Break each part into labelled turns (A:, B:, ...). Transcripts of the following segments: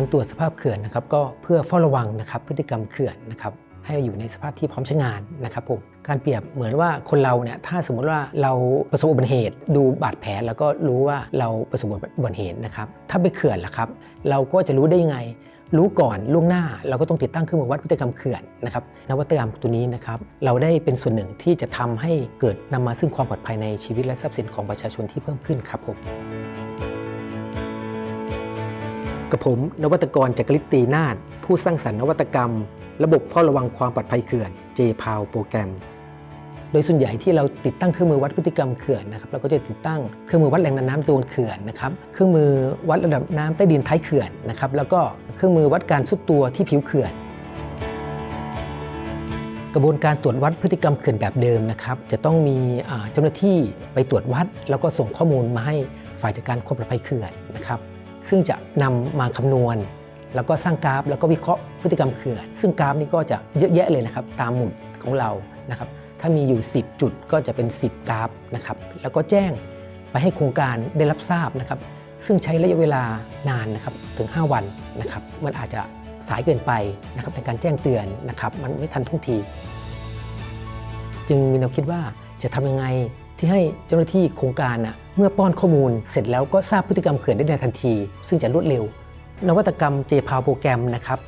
A: การตรวจสภาพเขื่อนนะครับก็เพื่อเฝ้าระวังนะครับพฤติกรรมเขื่อนนะครับให้อยู่ในสภาพที่พร้อมใช้งานนะครับผมการเปรียบเหมือนว่าคนเราเนี่ยถ้าสมมติว่าเราประสบอุบัติเหตุ ดูบาดแผลแล้วก็รู้ว่าเราประสบอุบัติเหตุนะครับถ้าไปเขื่อนล่ะครับ เราก็จะรู้ได้ยังไง รู้ก่อนล่วงหน้า เราก็ต้องติดตั้งเครื่องมือวัดพฤติกรรมเขื่อนนะครับนวัตกรรมตัวนี้นะครับเราได้เป็นส่วนหนึ่งที่จะทำให้เกิดนำมาซึ่งความปลอดภัยในชีวิตและทรัพย์สินของประชาชนที่เพิ่มขึ้นครับผม กับผมนวัตกรจักริตตีนาฏผู้สร้างสรรค์นวัตกรรม ระบบเฝ้าระวังความปลอดภัยเขื่อน j p o w โปรแกรม โดยส่วนใหญ่ที่เราติดตั้งเครื่องมือวัดพฤติกรรมเขื่อนนะครับเราก็จะติดตั้งเครื่องมือวัดแรงดันน้ำตัวเขื่อนนะครับเครื่องมือวัดระดับน้ำใต้ดินท้ายเขื่อนนะครับแล้วก็เครื่องมือวัดการซุดตัวที่ผิวเขื่อนกระบวนการตรวจวัดพฤติกรรมเขื่อนแบบเดิมนะครับ จะต้องมีเจ้าหน้าที่ไปตรวจวัด แล้วก็ส่งข้อมูลมาให้ฝ่ายจัดการความปลอดภัยเขื่อนนะครับ ซึ่งจะนำมาคำนวณ แล้วก็สร้างกราฟ แล้วก็วิเคราะห์พฤติกรรมเขื่อน ซึ่งกราฟนี้ก็จะเยอะแยะเลยนะครับตามหมุดของเรานะครับถ้ามีอยู่ 10 จุดก็จะเป็น 10 กราฟนะครับแล้วก็แจ้งไปให้โครงการได้รับทราบนะครับ ซึ่งใช้ระยะเวลานานนะครับถึง 5 วันนะครับมันอาจจะสายเกินไปนะครับในการแจ้งเตือนนะครับมันไม่ทันท่วงที จึงมีแนวคิดว่าจะทำยังไง ที่ให้เจ้าหน้าที่โครงการนะเมื่อป้อนข้อมูลเสร็จแล้วก็ทราบพฤติกรรมเขื่อนได้ในทันที ซึ่งจะรวดเร็ว นวัตกรรม j p o w โปรแกรมนะครับ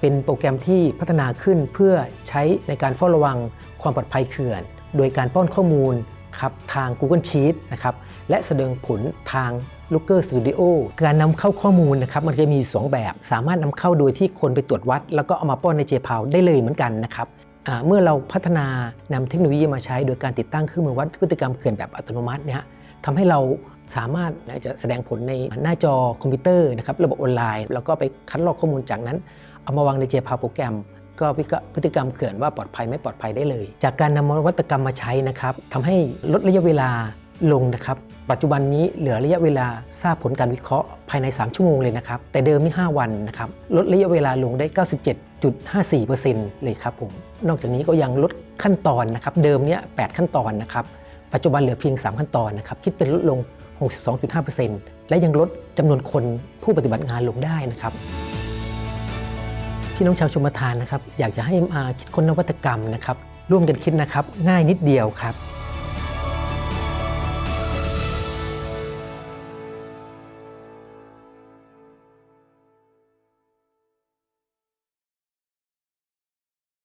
A: เป็นโปรแกรมที่พัฒนาขึ้นเพื่อใช้ในการเฝ้าระวังความปลอดภัยเขื่อน โดยการป้อนข้อมูลครับทาง Google Sheet นะครับและแสดงผลทาง Looker Studio การนำเข้าข้อมูลนะครับมันจะมี 2 แบบ สามารถนำเข้าโดยที่คนไปตรวจวัด แล้วก็เอามาป้อนใน j p o w ได้เลยเหมือนกันนะครับ เมื่อเราพัฒนานำเทคโนโลยีมาใช้ โดยการติดตั้งเครื่องมือวัดพฤติกรรมเขื่อนแบบอัตโนมัติเนี่ยฮะทำให้เราสามารถจะแสดงผลในหน้าจอคอมพิวเตอร์นะครับระบบออนไลน์ แล้วก็ไปคัดลอกข้อมูลจากนั้น เอามาวางในเจพาโปรแกรม ก็วิเคราะห์พฤติกรรมเขื่อนว่าปลอดภัยไม่ปลอดภัยได้เลย จากการนำนวัตกรรมมาใช้นะครับทำให้ลดระยะเวลา ลงนะครับ ปัจจุบันนี้เหลือระยะเวลาทราบผลการวิเคราะห์ภายใน 3 ชั่วโมงเลยนะครับ แต่เดิมนี่5วันนะครับ ลดระยะเวลาลงได้ 97.54%เลยครับผม นอกจากนี้ก็ยังลดขั้นตอนนะครับ เดิมเนี้ย8ขั้นตอนนะครับ ปัจจุบันเหลือเพียง 3 ขั้นตอนนะครับ คิดเป็นลดลง 62.5%และยังลดจำนวนคนผู้ปฏิบัติงานลงได้นะครับพี่น้องชาวชมทานนะครับ อยากจะให้มาคิดค้นนวัตกรรมนะครับ ร่วมกันคิดนะครับ ง่ายนิดเดียวครับ